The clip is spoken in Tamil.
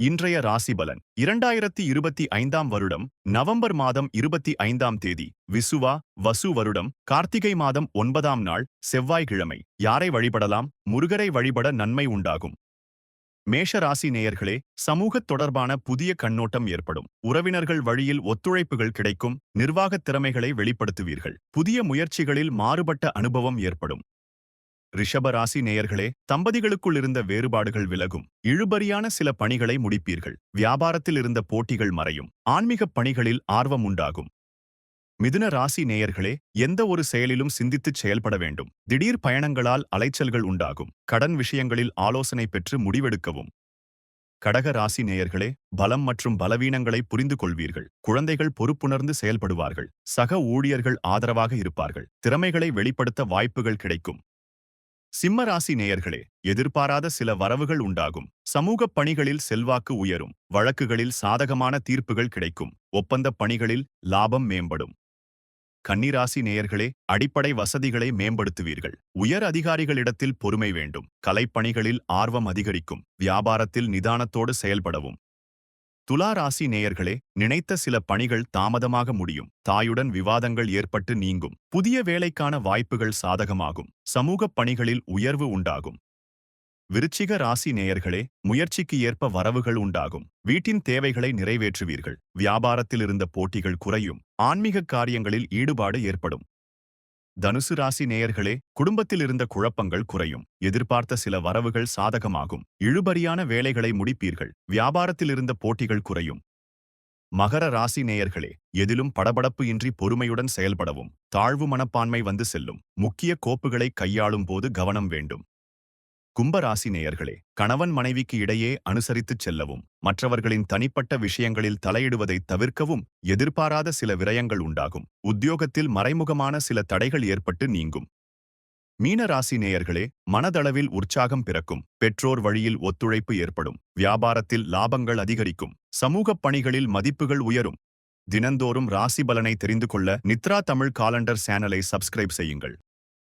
இன்றைய ராசி பலன். இரண்டாயிரத்தி இருபத்தி ஐந்தாம் வருடம் நவம்பர் மாதம் இருபத்தி ஐந்தாம் தேதி விசுவா வசு வருடம் கார்த்திகை மாதம் ஒன்பதாம் நாள் செவ்வாய்க்கிழமை. யாரை வழிபடலாம்? முருகரை வழிபட நன்மை உண்டாகும். மேஷ ராசி நேயர்களே சமூகத் தொடர்பான புதிய கண்ணோட்டம் ஏற்படும். உறவினர்கள் வழியில் ஒத்துழைப்புகள் கிடைக்கும் நிர்வாகத் திறமைகளை வெளிப்படுத்துவீர்கள். புதிய முயற்சிகளில் மாறுபட்ட அனுபவம் ஏற்படும். ரிஷப ராசி நேயர்களே தம்பதிகளுக்குள் இருந்த வேறுபாடுகள் விலகும். இழுபறியான சில பணிகளை முடிப்பீர்கள். வியாபாரத்தில் இருந்த போட்டிகள் மறையும். ஆன்மீகப் பணிகளில் ஆர்வம் உண்டாகும். மிதுன ராசி நேயர்களே எந்த ஒரு செயலிலும் சிந்தித்துச் செயல்பட வேண்டும். திடீர் பயணங்களால் அலைச்சல்கள் உண்டாகும். கடன் விஷயங்களில் ஆலோசனை பெற்று முடிவெடுக்கவும். கடக ராசி நேயர்களே பலம் மற்றும் பலவீனங்களை புரிந்து கொள்வீர்கள் குழந்தைகள் பொறுப்புணர்ந்து செயல்படுவார்கள். சக ஊழியர்கள் ஆதரவாக இருப்பார்கள். திறமைகளை வெளிப்படுத்த வாய்ப்புகள் கிடைக்கும். சிம்ம ராசி நேயர்களே எதிர்பாராத சில வரவுகள் உண்டாகும். சமூகப் பணிகளில் செல்வாக்கு உயரும். வழக்குகளில் சாதகமான தீர்ப்புகள் கிடைக்கும். ஒப்பந்தப் பணிகளில் லாபம் மேம்படும். கன்னிராசி நேயர்களே அடிப்படை வசதிகளை மேம்படுத்துவீர்கள். உயர் அதிகாரிகளிடத்தில் பொறுமை வேண்டும். கலைப்பணிகளில் ஆர்வம் அதிகரிக்கும். வியாபாரத்தில் நிதானத்தோடு செயல்படவும். துலா ராசி நேயர்களே நினைத்த சில பணிகள் தாமதமாக முடியும். தாயுடன் விவாதங்கள் ஏற்பட்டு நீங்கும். புதிய வேலைக்கான வாய்ப்புகள் சாதகமாகும். சமூகப் பணிகளில் உயர்வு உண்டாகும். விருச்சிக ராசி நேயர்களே முயற்சிக்கு ஏற்ப வரவுகள் உண்டாகும். வீட்டின் தேவைகளை நிறைவேற்றுவீர்கள். வியாபாரத்தில் இருந்த போட்டிகள் குறையும். ஆன்மீக காரியங்களில் ஈடுபாடு ஏற்படும். தனுசு ராசி நேயர்களே குடும்பத்தில் இருந்த குழப்பங்கள் குறையும். எதிர்பார்த்த சில வரவுகள் சாதகமாகும். இழுபறியான வேலைகளை முடிப்பீர்கள். வியாபாரத்தில் இருந்த போட்டிகள் குறையும். மகர ராசி நேயர்களே எதிலும் படபடப்பு இன்றி பொறுமையுடன் செயல்படவும். தாழ்வு மனப்பான்மை வந்து செல்லும். முக்கிய கோப்புகளை கையாளும் போது கவனம் வேண்டும். கும்பராசி நேயர்களே கணவன் மனைவிக்கு இடையே அனுசரித்துச் செல்லவும் மற்றவர்களின் தனிப்பட்ட விஷயங்களில் தலையிடுவதை தவிர்க்கவும் எதிர்பாராத சில விரயங்கள் உண்டாகும். உத்தியோகத்தில் மறைமுகமான சில தடைகள் ஏற்பட்டு நீங்கும். மீனராசி நேயர்களே மனதளவில் உற்சாகம் பிறக்கும் பெற்றோர் வழியில் ஒத்துழைப்பு ஏற்படும் வியாபாரத்தில் லாபங்கள் அதிகரிக்கும் சமூகப் பணிகளில் மதிப்புகள் உயரும். தினந்தோறும் ராசி பலனை தெரிந்து கொள்ள நித்ரா தமிழ் காலண்டர் சேனலை சப்ஸ்கிரைப் செய்யுங்கள்.